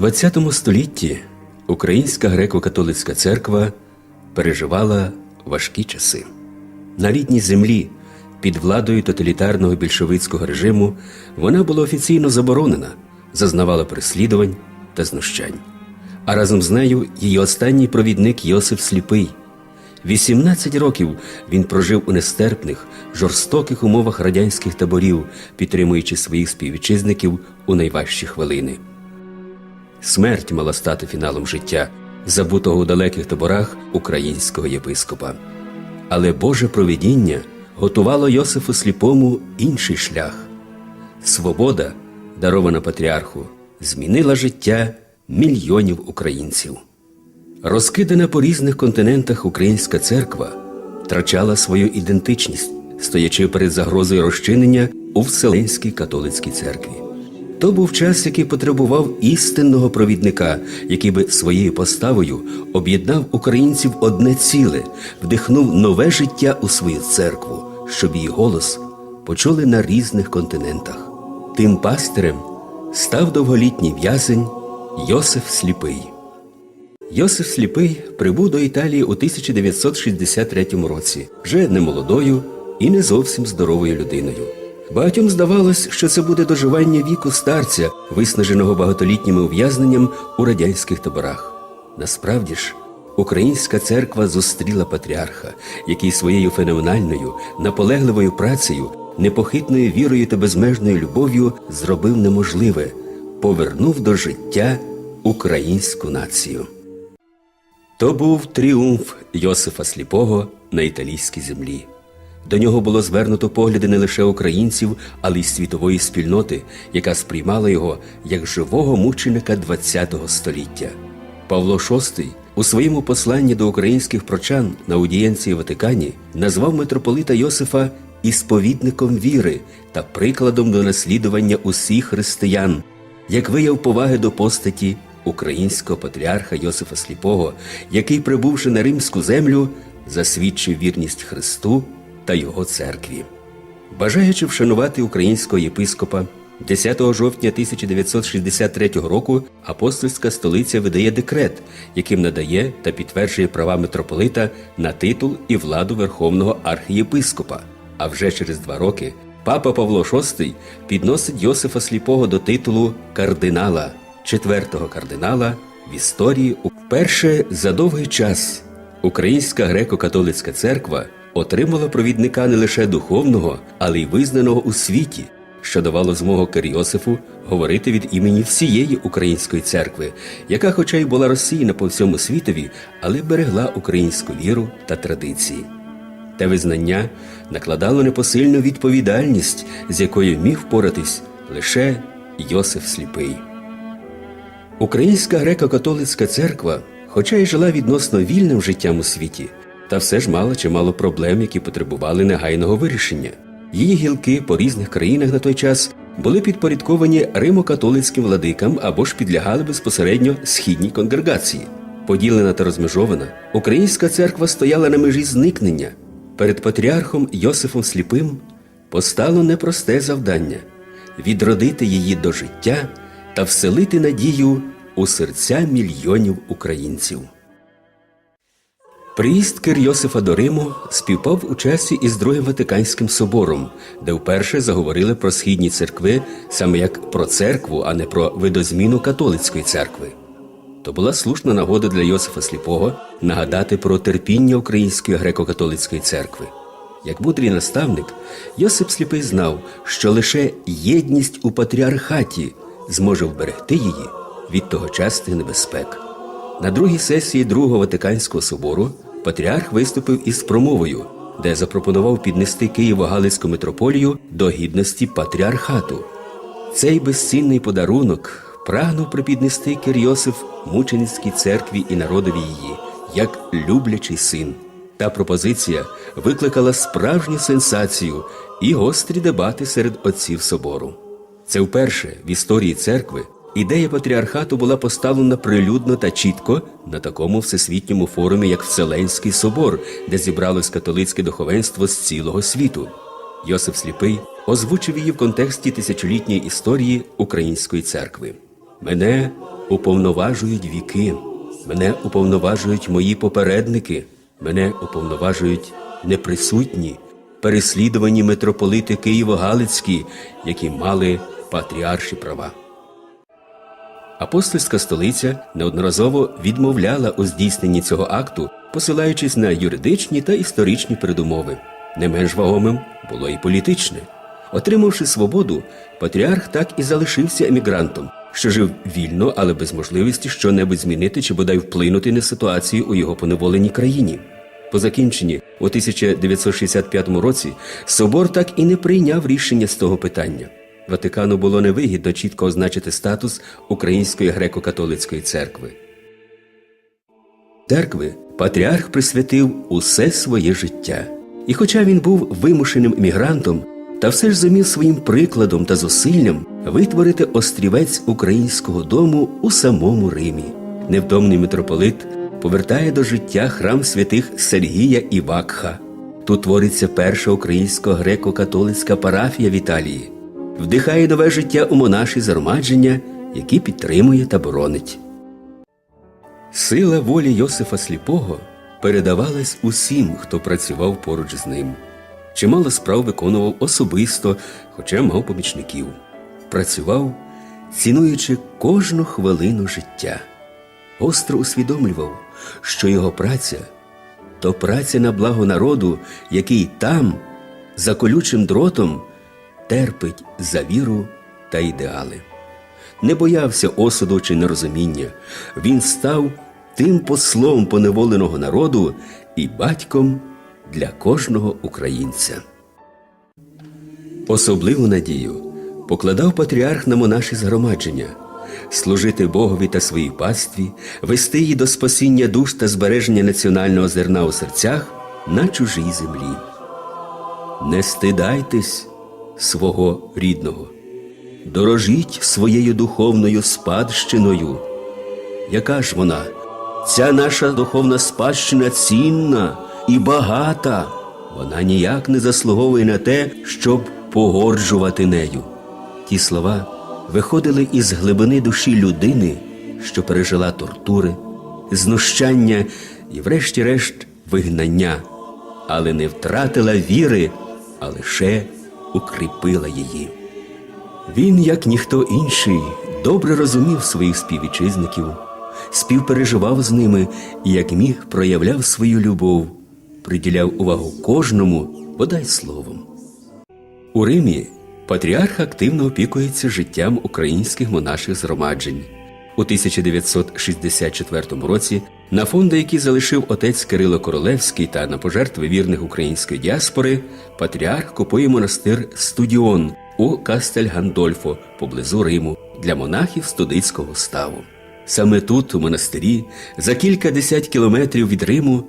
ХХ столітті Українська греко-католицька церква переживала важкі часи. На рідній землі під владою тоталітарного більшовицького режиму вона була офіційно заборонена, зазнавала переслідувань та знущань. А разом з нею її останній провідник Йосиф Сліпий. 18 років він прожив у нестерпних, жорстоких умовах радянських таборів, підтримуючи своїх співвітчизників у найважчі хвилини. Смерть мала стати фіналом життя, забутого у далеких таборах українського єпископа. Але Боже провидіння готувало Йосифу Сліпому інший шлях. Свобода, дарована патріарху, змінила життя мільйонів українців. Розкидана по різних континентах українська церква втрачала свою ідентичність, стоячи перед загрозою розчинення у Вселенській католицькій церкві. То був час, який потребував істинного провідника, який би своєю поставою об'єднав українців одне ціле, вдихнув нове життя у свою церкву, щоб її голос почули на різних континентах. Тим пастирем став довголітній в'язень Йосиф Сліпий. Йосиф Сліпий прибув до Італії у 1963 році, вже не молодою і не зовсім здоровою людиною. Багатьом здавалось, що це буде доживання віку старця, виснаженого багатолітніми ув'язненням у радянських таборах. Насправді ж, українська церква зустріла патріарха, який своєю феноменальною, наполегливою працею, непохитною вірою та безмежною любов'ю зробив неможливе, повернув до життя українську націю. То був тріумф Йосифа Сліпого на італійській землі. До нього було звернуто погляди не лише українців, але й світової спільноти, яка сприймала його як живого мученика ХХ століття. Павло VI у своєму посланні до українських прочан на аудієнції Ватикані назвав митрополита Йосифа ісповідником віри та прикладом до наслідування усіх християн, як вияв поваги до постаті українського патріарха Йосифа Сліпого, який, прибувши на римську землю, засвідчив вірність Христу та його церкві. Бажаючи вшанувати українського єпископа, 10 жовтня 1963 року апостольська столиця видає декрет, яким надає та підтверджує права митрополита на титул і владу верховного архієпископа. А вже через два роки папа Павло VI підносить Йосифа Сліпого до титулу кардинала, четвертого кардинала в історії. Вперше за довгий час Українська греко-католицька церква отримала провідника не лише духовного, але й визнаного у світі, що давало змогу Кирйосифу говорити від імені всієї української церкви, яка, хоча й була розсіяна по всьому світові, але берегла українську віру та традиції. Те визнання накладало непосильну відповідальність, з якою міг впоратись лише Йосиф Сліпий. Українська греко-католицька церква, хоча й жила відносно вільним життям у світі, та все ж мала чимало проблем, які потребували негайного вирішення. Її гілки по різних країнах на той час були підпорядковані римо-католицьким владикам або ж підлягали безпосередньо східній конгрегації. Поділена та розмежована, українська церква стояла на межі зникнення. Перед патріархом Йосифом Сліпим постало непросте завдання відродити її до життя та вселити надію у серця мільйонів українців. Приїзд Кир Йосифа до Риму співпав у часі із Другим Ватиканським собором, де вперше заговорили про східні церкви саме як про церкву, а не про видозміну католицької церкви. То була слушна нагода для Йосифа Сліпого нагадати про терпіння Української греко-католицької церкви. Як мудрий наставник, Йосип Сліпий знав, що лише єдність у патріархаті зможе вберегти її від тогочасних небезпек. На другій сесії Другого Ватиканського собору патріарх виступив із промовою, де запропонував піднести Києво-Галицьку митрополію до гідності патріархату. Цей безцінний подарунок прагнув припіднести Кирйосиф мученицькій церкві і народові її, як люблячий син. Та пропозиція викликала справжню сенсацію і гострі дебати серед отців собору. Це вперше в історії церкви ідея патріархату була поставлена прилюдно та чітко на такому всесвітньому форумі, як Вселенський собор, де зібралось католицьке духовенство з цілого світу. Йосиф Сліпий озвучив її в контексті тисячолітньої історії української церкви. Мене уповноважують віки, мене уповноважують мої попередники, мене уповноважують неприсутні, переслідувані митрополити Києво-Галицькі, які мали патріарші права. Апостольська столиця неодноразово відмовляла у здійсненні цього акту, посилаючись на юридичні та історичні передумови. Не менш вагомим було і політичне. Отримавши свободу, патріарх так і залишився емігрантом, що жив вільно, але без можливості щонебудь змінити чи бодай вплинути на ситуацію у його поневоленій країні. По закінченні у 1965 році собор так і не прийняв рішення з того питання. Ватикану було невигідно чітко означити статус Української греко-католицької церкви. Церкви патріарх присвятив усе своє життя. І хоча він був вимушеним емігрантом, та все ж зумів своїм прикладом та зусиллям витворити острівець українського дому у самому Римі. Невдомний митрополит повертає до життя храм святих Сергія і Вакха. Тут твориться перша українсько греко-католицька парафія в Італії, вдихає нове життя у монаші згромадження, які підтримує та боронить. Сила волі Йосифа Сліпого передавалась усім, хто працював поруч з ним. Чимало справ виконував особисто, хоча мав помічників. Працював, цінуючи кожну хвилину життя. Остро усвідомлював, що його праця то праця на благо народу, який там, за колючим дротом, терпить за віру та ідеали не боявся осуду чи нерозуміння. Він став тим послом поневоленого народу і батьком для кожного українця. Особливу надію покладав патріарх на монаші згромадження служити Богові та своїй пастві, вести її до спасіння душ та збереження національного зерна у серцях на чужій землі. Не стидайтесь свого рідного дорожіть своєю духовною спадщиною. Яка ж вона? Ця наша духовна спадщина цінна і багата. Вона ніяк не заслуговує на те, щоб погорджувати нею. Ті слова виходили із глибини душі людини, що пережила тортури, знущання і, врешті-решт, вигнання, але не втратила віри, а лише укріпила її. Він, як ніхто інший, добре розумів своїх співвітчизників, співпереживав з ними і, як міг, проявляв свою любов, приділяв увагу кожному, бодай словом. У Римі патріарх активно опікується життям українських монаших згромаджень. У 1964 році на фонди, які залишив отець Кирило Королевський та на пожертви вірних української діаспори, патріарх купує монастир Студіон у Кастель Гандольфо поблизу Риму для монахів студицького ставу. Саме тут, у монастирі, за кілька десять кілометрів від Риму,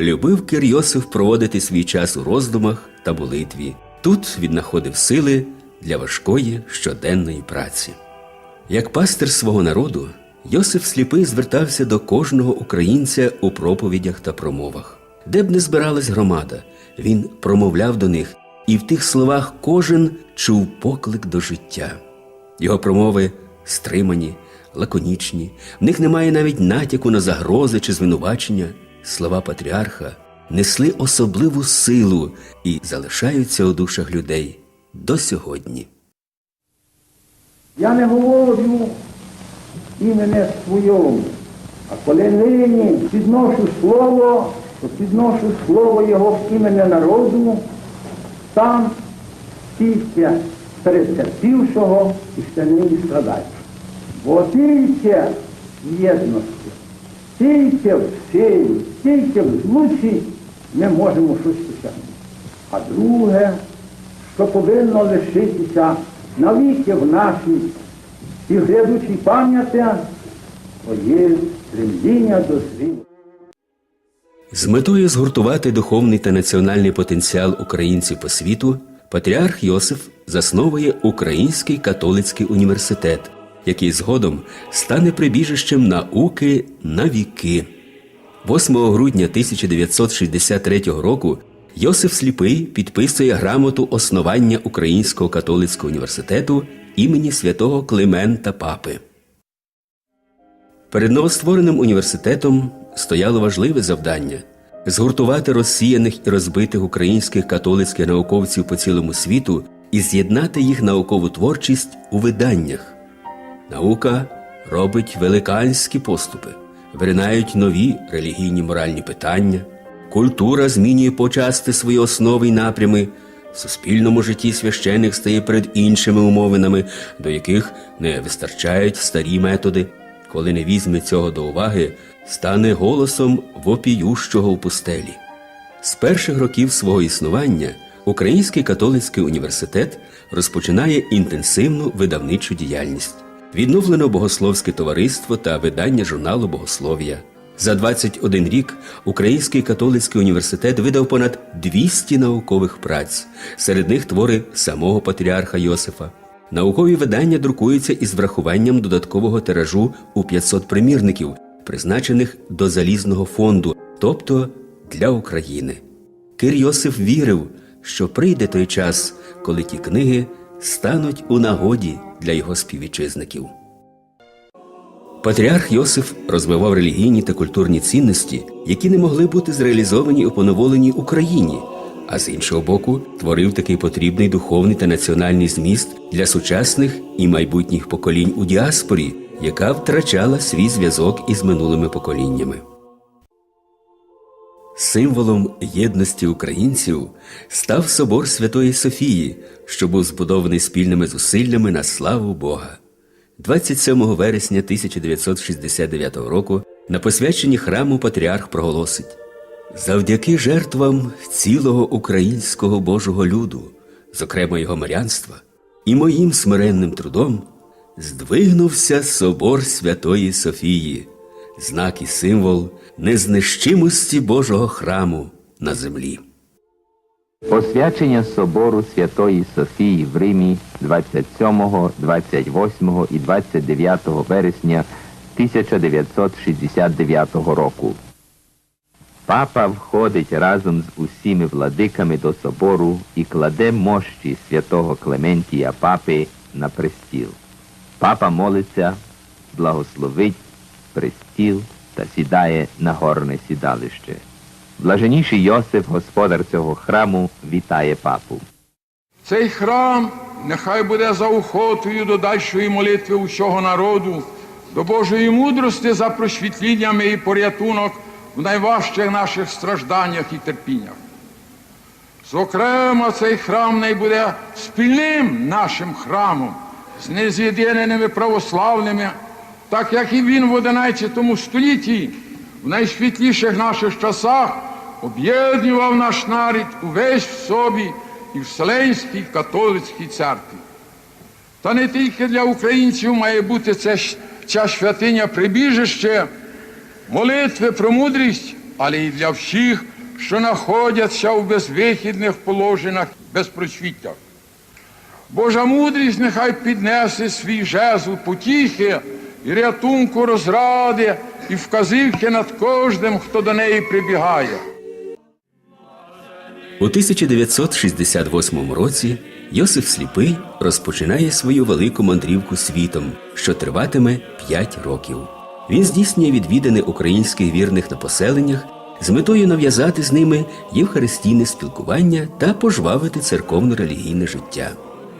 любив Кир Йосиф проводити свій час у роздумах та молитві. Тут він знаходив сили для важкої щоденної праці. Як пастир свого народу, Йосиф сліпий звертався до кожного українця у проповідях та промовах. Де б не збиралась громада, він промовляв до них, і в тих словах кожен чув поклик до життя. Його промови стримані, лаконічні, в них немає навіть натяку на загрози чи звинувачення. Слова патріарха несли особливу силу і залишаються у душах людей до сьогодні. Я не говорю імене своєму, а коли нині підношу слово, то підношу слово Його в імені народу, сам тільки перетерпівшого і ще нині страдаючого. Бо тільки в єдності, тільки в силі, тільки в злучі ми можемо щось досягнути. А друге, що повинно лишитися навіки в нашій і глядучій пам'яті, то є стремління до зріння. З метою згуртувати духовний та національний потенціал українців по світу, патріарх Йосиф засновує Український католицький університет, який згодом стане прибіжищем науки на віки. 8 грудня 1963 року Йосиф Сліпий підписує грамоту основання Українського католицького університету імені святого Климента Папи. Перед новоствореним університетом стояло важливе завдання згуртувати розсіяних і розбитих українських католицьких науковців по цілому світу і з'єднати їх наукову творчість у виданнях. Наука робить великанські поступи, виринають нові релігійні моральні питання, культура змінює почасти свої основи й напрями. В суспільному житті священик стає перед іншими умовинами, до яких не вистачають старі методи. Коли не візьме цього до уваги, стане голосом вопіющого в пустелі. З перших років свого існування Український католицький університет розпочинає інтенсивну видавничу діяльність. Відновлено богословське товариство та видання журналу Богослов'я. За 21 рік Український католицький університет видав понад 200 наукових праць, серед них твори самого патріарха Йосифа. Наукові видання друкуються із врахуванням додаткового тиражу у 500 примірників, призначених до залізного фонду, тобто для України. Кир Йосиф вірив, що прийде той час, коли ті книги стануть у нагоді для його співвітчизників. Патріарх Йосиф розвивав релігійні та культурні цінності, які не могли бути зреалізовані у поневоленій Україні, а з іншого боку, творив такий потрібний духовний та національний зміст для сучасних і майбутніх поколінь у діаспорі, яка втрачала свій зв'язок із минулими поколіннями. Символом єдності українців став собор Святої Софії, що був збудований спільними зусиллями на славу Бога. 27 вересня 1969 року на посвяченні храму патріарх проголосить завдяки жертвам цілого українського Божого люду, зокрема його мирянства, і моїм смиренним трудом здвигнувся собор Святої Софії, знак і символ незнищимості Божого храму на землі. Посвячення собору Святої Софії в Римі 27, 28 і 29 вересня 1969 року. Папа входить разом з усіми владиками до собору і кладе мощі святого Клементія Папи на престіл. Папа молиться, благословить престіл та сідає на горне сідалище. Блаженніший Йосиф, господар цього храму, вітає папу. Цей храм нехай буде заохотою до дальшої молитви усього народу, до Божої мудрості за просвітліннями і порятунок в найважчих наших стражданнях і терпіннях. Зокрема, цей храм не буде спільним нашим храмом з нез'єднаними православними, так як і він в 11 столітті, в найсвітліших наших часах, об'єднував наш нарід увесь в собі і Вселенській католицькій церкві. Та не тільки для українців має бути щ- ця святиня прибіжище, молитви про мудрість, але й для всіх, що знаходяться в безвихідних положеннях, безпросвіттях. Божа мудрість нехай піднесе свій жезл потіхи і рятунку розради і вказівки над кожним, хто до неї прибігає. У 1968 році Йосиф Сліпий розпочинає свою велику мандрівку світом, що триватиме 5 років. Він здійснює відвідини українських вірних на поселеннях з метою нав'язати з ними євхаристійне спілкування та пожвавити церковно-релігійне життя.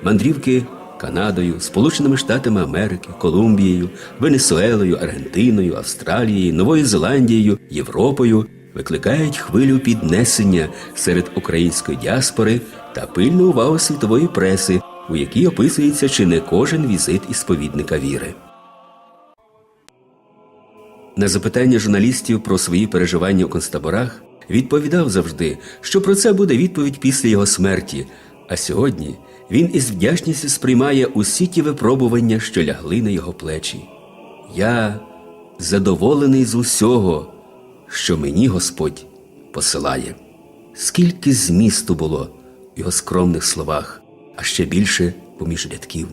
Мандрівки Канадою, Сполученими Штатами Америки, Колумбією, Венесуелою, Аргентиною, Австралією, Новою Зеландією, Європою викликають хвилю піднесення серед української діаспори та пильну увагу світової преси, у якій описується чи не кожен візит ісповідника віри. На запитання журналістів про свої переживання у концтаборах відповідав завжди, що про це буде відповідь після його смерті. А сьогодні він із вдячністю сприймає усі ті випробування, що лягли на його плечі. Я задоволений з усього, що мені Господь посилає. Скільки змісту було в його скромних словах, а ще більше поміж рядків.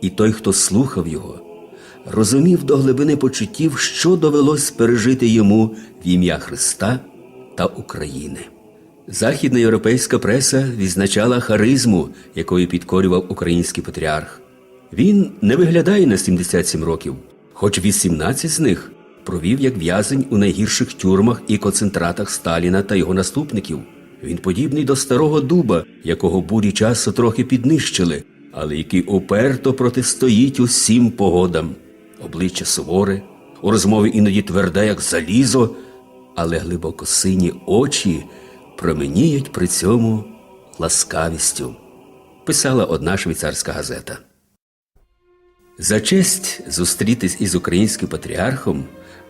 І той, хто слухав його, розумів до глибини почуттів, що довелось пережити йому в ім'я Христа та України. Західна європейська преса відзначала харизму, якою підкорював український патріарх. Він не виглядає на 77 років, хоч 18 з них провів як в'язень у найгірших тюрмах і концентратах Сталіна та його наступників. Він подібний до старого дуба, якого бурі часу трохи піднищили, але який уперто протистоїть усім погодам. Обличчя суворе, у розмові іноді тверде, як залізо, але глибоко сині очі променіють при цьому ласкавістю, писала одна швейцарська газета. За честь зустрітись із українським патріархом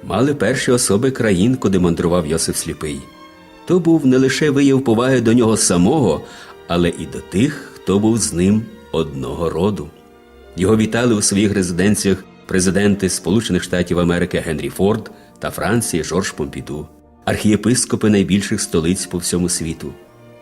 мали перші особи країн, куди мандрував Йосиф Сліпий. То був не лише вияв поваги до нього самого, але і до тих, хто був з ним одного роду. Його вітали у своїх резиденціях президенти Сполучених Штатів Америки Генрі Форд та Франції Жорж Помпіду, архієпископи найбільших столиць по всьому світу.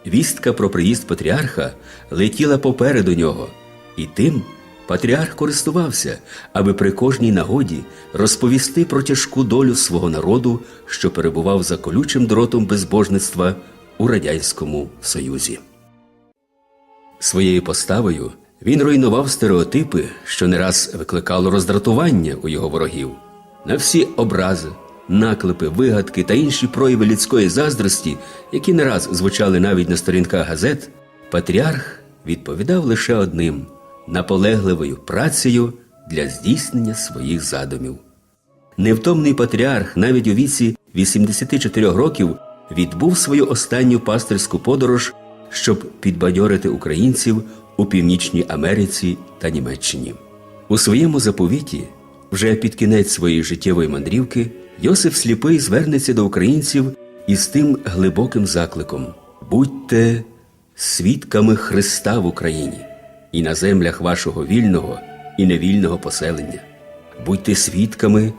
Вістка про приїзд патріарха летіла попереду нього, і тим патріарх користувався, аби при кожній нагоді розповісти про тяжку долю свого народу, що перебував за колючим дротом безбожництва у Радянському Союзі. Своєю поставою він руйнував стереотипи, що не раз викликало роздратування у його ворогів. На всі образи, наклепи, вигадки та інші прояви людської заздрості, які не раз звучали навіть на сторінках газет, патріарх відповідав лише одним наполегливою працею для здійснення своїх задумів. Невтомний патріарх навіть у віці 84 років відбув свою останню пастирську подорож, щоб підбадьорити українців у Північній Америці та Німеччині. У своєму заповіті, вже під кінець своєї життєвої мандрівки, Йосиф Сліпий звернеться до українців із тим глибоким закликом: будьте свідками Христа в Україні і на землях вашого вільного і невільного поселення. Будьте свідками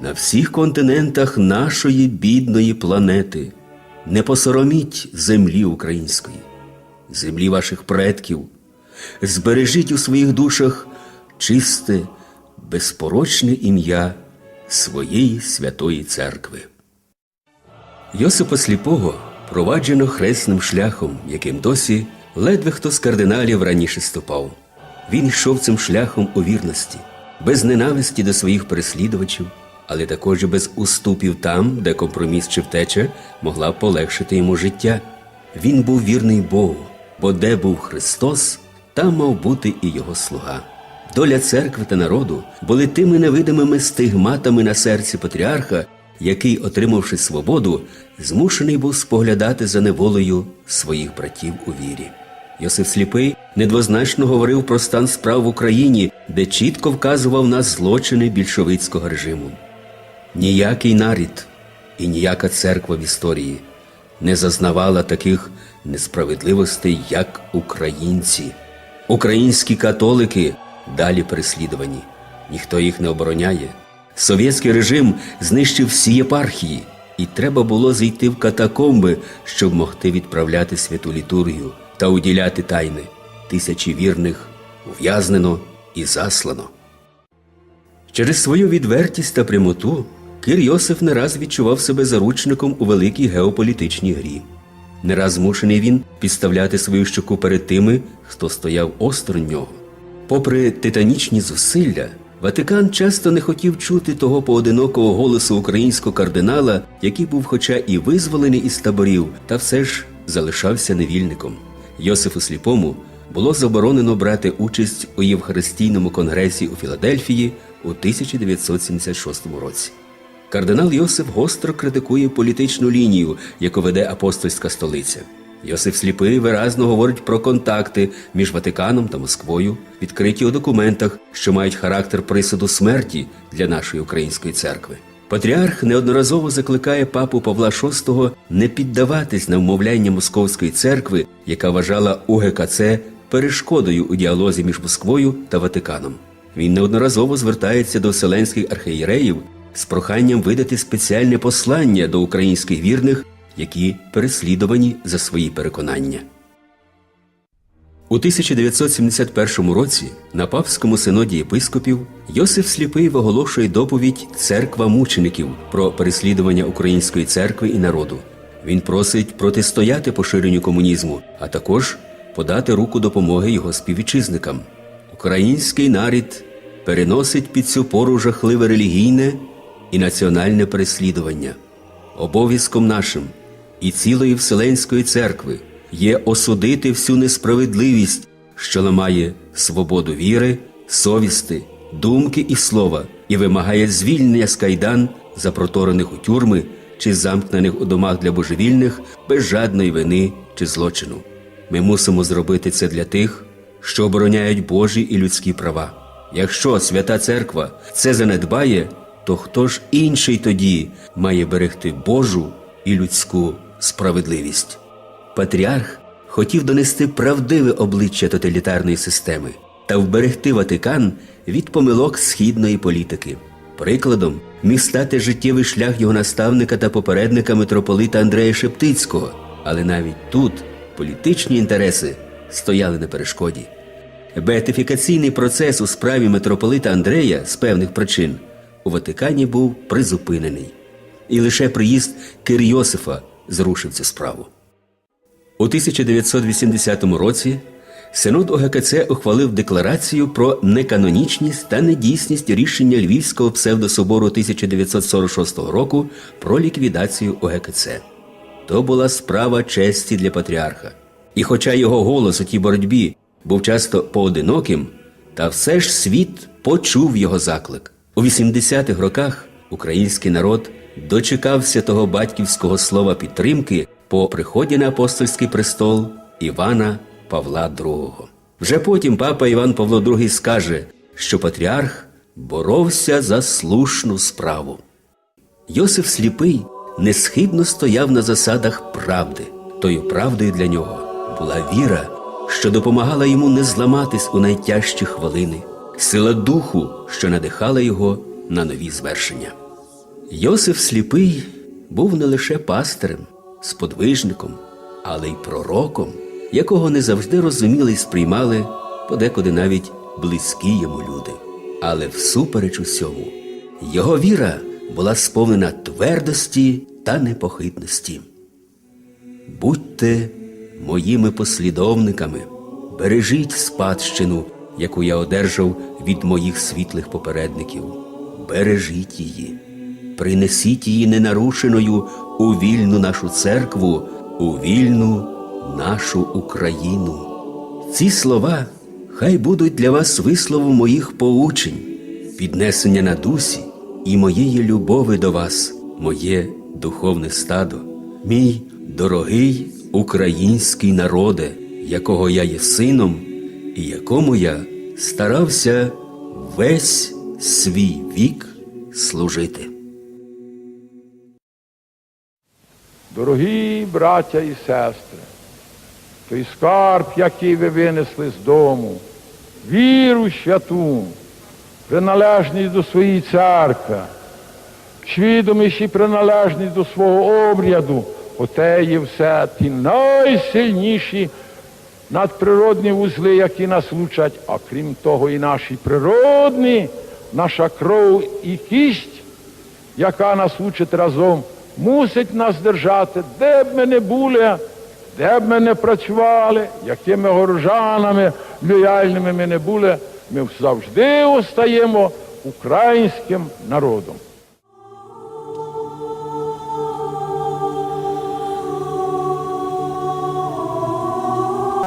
на всіх континентах нашої бідної планети. Не посороміть землі української, землі ваших предків. Збережіть у своїх душах чисте, безпорочне ім'я своєї святої церкви. Йосипа Сліпого проваджено хресним шляхом, яким досі ледве хто з кардиналів раніше ступав. Він йшов цим шляхом у вірності, без ненависті до своїх переслідувачів, але також без уступів там, де компроміс чи втеча могла б полегшити йому життя. Він був вірний Богу, бо де був Христос, там мав бути і його слуга. Доля церкви та народу були тими невидимими стигматами на серці патріарха, який, отримавши свободу, змушений був споглядати за неволею своїх братів у вірі. Йосиф Сліпий недвозначно говорив про стан справ в Україні, де чітко вказував на злочини більшовицького режиму. Ніякий нарід і ніяка церква в історії не зазнавала таких несправедливостей, як українці. Українські католики далі переслідувані. Ніхто їх не обороняє. Совєтський режим знищив всі єпархії, і треба було зайти в катакомби, щоб могти відправляти святу літургію та уділяти тайни. Тисячі вірних ув'язнено і заслано. Через свою відвертість та прямоту Кир Йосиф не раз відчував себе заручником у великій геополітичній грі. Не раз змушений він підставляти свою щоку перед тими, хто стояв осторонь нього. Попри титанічні зусилля, Ватикан часто не хотів чути того поодинокого голосу українського кардинала, який був, хоча і визволений із таборів, та все ж залишався невільником. Йосифу Сліпому було заборонено брати участь у Євхаристійному конгресі у Філадельфії у 1976 році. Кардинал Йосиф гостро критикує політичну лінію, яку веде апостольська столиця. Йосиф Сліпий виразно говорить про контакти між Ватиканом та Москвою, відкриті у документах, що мають характер присуду смерті для нашої української церкви. Патріарх неодноразово закликає папу Павла VI не піддаватись на вмовляння Московської церкви, яка вважала УГКЦ перешкодою у діалозі між Москвою та Ватиканом. Він неодноразово звертається до вселенських архієреїв з проханням видати спеціальне послання до українських вірних, які переслідувані за свої переконання. У 1971 році на Папському синоді єпископів Йосиф Сліпий виголошує доповідь Церква мучеників про переслідування української церкви і народу. Він просить протистояти поширенню комунізму, а також подати руку допомоги його співвітчизникам. Український нарід переносить під цю пору жахливе релігійне і національне переслідування. Обов'язком нашим і цілої Вселенської церкви є осудити всю несправедливість, що ламає свободу віри, совісти, думки і слова, і вимагає звільнення з кайдан, запроторених у тюрми чи замкнених у домах для божевільних без жадної вини чи злочину. Ми мусимо зробити це для тих, що обороняють Божі і людські права. Якщо свята церква це занедбає, то хто ж інший тоді має берегти Божу і людську справедливість? Патріарх хотів донести правдиве обличчя тоталітарної системи та вберегти Ватикан від помилок східної політики. Прикладом міг стати життєвий шлях його наставника та попередника митрополита Андрея Шептицького, але навіть тут політичні інтереси стояли на перешкоді. Беатифікаційний процес у справі митрополита Андрея з певних причин у Ватикані був призупинений, і лише приїзд Кир Йосифа зрушив цю справу. У 1980 році Синод ОГКЦ ухвалив декларацію про неканонічність та недійсність рішення Львівського псевдособору 1946 року про ліквідацію ОГКЦ. То була справа честі для патріарха. І хоча його голос у тій боротьбі був часто поодиноким, та все ж світ почув його заклик. У 80-х роках український народ дочекався того батьківського слова підтримки по приході на апостольський престол Івана Павла II. Вже потім папа Іван Павло II скаже, що патріарх боровся за слушну справу. Йосиф Сліпий несхибно стояв на засадах правди. Тою правдою для нього була віра, що допомагала йому не зламатись у найтяжчі хвилини, сила духу, що надихала його на нові звершення. Йосиф Сліпий був не лише пастирем, сподвижником, але й пророком, якого не завжди розуміли і сприймали подекуди навіть близькі йому люди. Але всупереч усьому, його віра була сповнена твердості та непохитності. Будьте моїми послідовниками, бережіть спадщину, яку я одержав від моїх світлих попередників. Бережіть її, принесіть її ненарушеною у вільну нашу церкву, у вільну нашу Україну. Ці слова хай будуть для вас висловом моїх поучень, піднесення на дусі і моєї любови до вас, моє духовне стадо, мій дорогий український народе, якого я є сином, і якому я старався весь свій вік служити. Дорогі браття і сестри, той скарб, який ви винесли з дому, віру святу, приналежність до своєї церкви, свідомість і приналежність до свого обряду, оте є все ті найсильніші надприродні вузли, які нас лучать, а крім того, і наші природні, наша кров і кість яка нас учить разом, мусить нас держати, де б ми не були, де б ми не працювали, якими горожанами лояльними ми не були, ми завжди остаємо українським народом.